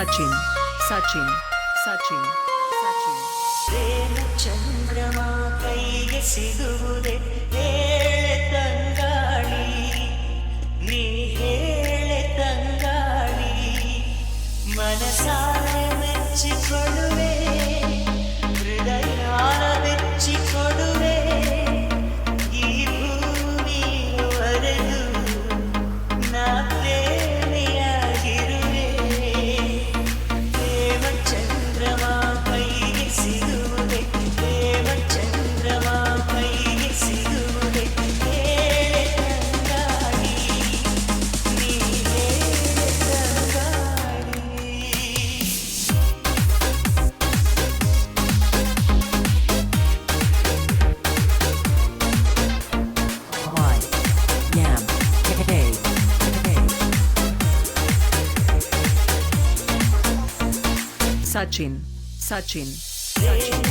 Sachin, Sachin, Sachin, Sachin. ಪ್ರೇಮ ಚಂದ್ರಮ ಕೈಗೆ ಸಿಗುವುದೇ சச்சின் சச்சின் சச்சின்